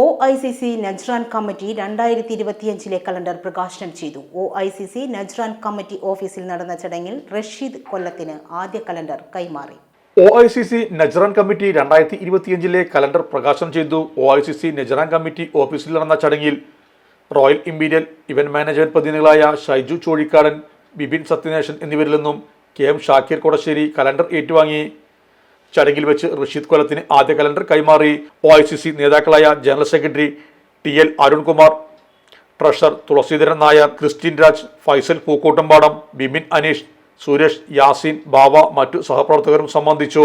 O I C C Najran committee രണ്ടായിരത്തി ഇരുപത്തിയഞ്ചിലെ calendar പ്രകാശനം ചെയ്തു. O I C C Najran committee ഓഫീസിൽ നടന്ന ചടങ്ങിൽ റഷീദ് കൊല്ലത്തിന് ആദ്യ കലണ്ടർ കൈമാറി. O I C C Najran committee രണ്ടായിരത്തി ഇരുപത്തിയഞ്ചിലെ കലണ്ടർ പ്രകാശനം ചെയ്തു. O I C C Najran committee ഓഫീസിൽ നടന്ന ചടങ്ങിൽ റോയൽ ഇമ്പീരിയൽ ഇവന്റ് മാനേജ്മെന്റ് പ്രതിനിധികളായ ഷൈജു ചോഴിക്കാടൻ ബിബിൻ സത്യനേശൻ എന്നിവരിൽ നിന്നും K M Shakir Kodassery calendar ഏറ്റുവാങ്ങി. ചടങ്ങിൽ വെച്ച് റഷീദ് കൊലത്തിന് ആദ്യ കലണ്ടർ കൈമാറി. ഒ ഐ സി സി നേതാക്കളായ general secretary T L Arunkumar treasurer Thulaseedharan Nair Christin Raj Faisal Pookkottumpadam Bimin Aneesh Suresh Yasin Bava മറ്റു സഹപ്രവർത്തകരും സംബന്ധിച്ചു.